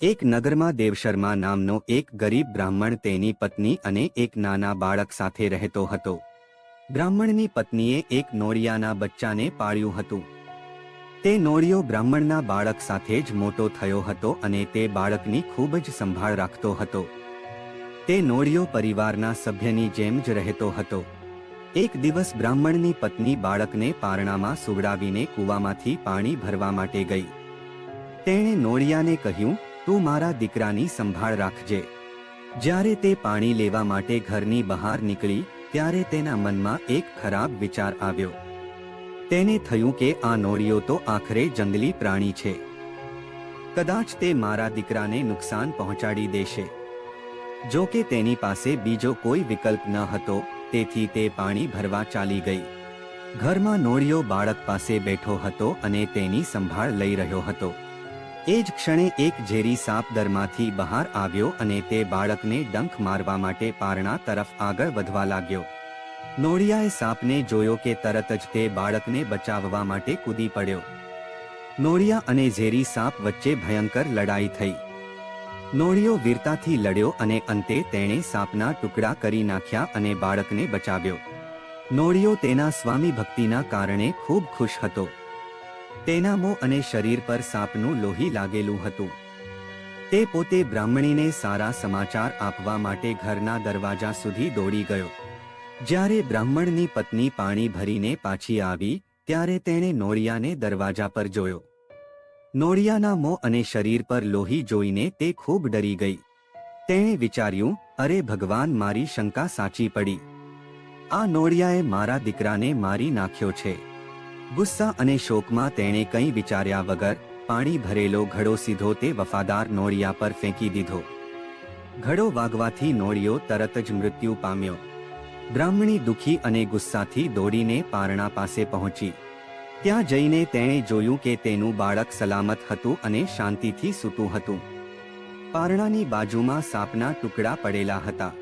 એક નગરમાં દેવશર્મા નામનો એક ગરીબ બ્રાહ્મણ તેની પત્ની અને એક નાના બાળક સાથે રહેતો હતો. બ્રાહ્મણની પત્નીએ એક નોળિયાના બચ્ચાને પાળ્યું હતું. તે નોળિયો બ્રાહ્મણના બાળક સાથે જ મોટો થયો હતો અને તે બાળકની ખૂબ જ સંભાળ રાખતો હતો. તે નોળિયો પરિવારના સભ્યની જેમ જ રહેતો હતો. એક દિવસ બ્રાહ્મણની પત્ની બાળકને પારણામાં સુવડાવીને કૂવામાંથી પાણી ભરવા માટે ગઈ. તેણે નોળિયાને કહ્યું તું મારા દીકરાની સંભાળ રાખજે. જ્યારે તે પાણી લેવા માટે ઘરની બહાર નીકળી, ત્યારે તેના મનમાં એક ખરાબ વિચાર આવ્યો. તેને થયું કે આ નોળિયો તો આખરે જંગલી પ્રાણી છે. કદાચ તે મારા દીકરાને નુકસાન પહોંચાડી દેશે. જો કે તેની પાસે બીજો કોઈ વિકલ્પ ન હતો, તેથી તે પાણી ભરવા ચાલી ગઈ. ઘરમાં નોળિયો બાળક પાસે બેઠો હતો અને તેની સંભાળ લઈ રહ્યો હતો. એ જ ક્ષણે એક ઝેરી સાપ દરમાંથી બહાર આવ્યો અને તે બાળકને ડંખ મારવા માટે પારણા તરફ આગળ વધવા લાગ્યો. નોળિયાએ સાપને જોયો કે તરત જ તે બાળકને બચાવવા માટે કૂદી પડ્યો. નોળિયા અને ઝેરી સાપ વચ્ચે ભયંકર લડાઈ થઈ. નોળિયો વીરતાથી લડ્યો અને અંતે તેણે સાપના ટુકડા કરી નાખ્યા અને બાળકને બચાવ્યો. નોળિયો તેના સ્વામી ભક્તિના કારણે ખૂબ ખુશ હતો. તેના મોં અને શરીર પર સાપનું લોહી લાગેલું હતું. તે પોતે બ્રાહ્મણીને સારા સમાચાર આપવા માટે ઘરના દરવાજા સુધી દોડી ગયો. જ્યારે બ્રાહ્મણની પત્ની પાણી ભરીને પાછી આવી, ત્યારે તેણે નોળિયાને દરવાજા પર જોયો. નોળિયાના મોં અને શરીર પર લોહી જોઈને તે ખૂબ ડરી ગઈ. તેણે વિચાર્યું, અરે ભગવાન, મારી શંકા સાચી પડી. આ નોળિયાએ મારા દીકરાને મારી નાખ્યો છે. ગુસ્સા અને શોકમાં તેણે કંઈ વિચાર્યા વગર પાણી ભરેલો ઘડો સીધો તે વફાદાર નોળિયા પર ફેંકી દીધો. ઘડો વાગવાથી નોળિયો તરત જ મૃત્યુ પામ્યો. બ્રાહ્મણી દુખી અને ગુસ્સાથી દોડીને પારણા પાસે પહોંચી. ત્યાં જઈને તેણે જોયું કે તેનું બાળક સલામત હતું અને શાંતિથી સૂતું હતું. પારણાની બાજુમાં સાપના ટુકડા પડેલા હતા.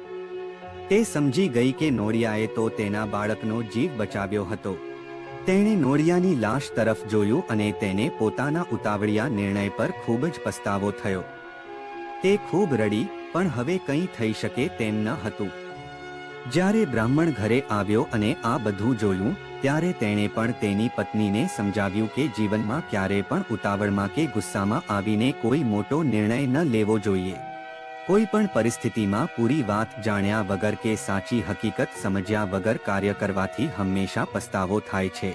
તે સમજી ગઈ કે નોળિયાએ તો તેના બાળકનો જીવ બચાવ્યો હતો. તેણે નોરિયાની લાશ તરફ જોયું અને તેને પોતાના ઉતાવળિયા નિર્ણય પર ખૂબ જ પસ્તાવો થયો. તે ખૂબ રડી, પણ હવે કંઈ થઈ શકે તેમ ન હતું. જ્યારે બ્રાહ્મણ ઘરે આવ્યો અને આ બધું જોયું, ત્યારે તેણે પણ તેની પત્નીને સમજાવ્યું કે જીવનમાં ક્યારે પણ ઉતાવળમાં કે ગુસ્સામાં આવીને કોઈ મોટો નિર્ણય ન લેવો જોઈએ. કોઈ પણ પરિસ્થિતિમાં પૂરી વાત જાણ્યા વગર કે સાચી હકીકત સમજ્યા વગર કાર્ય કરવાથી હંમેશા પસ્તાવો થાય છે.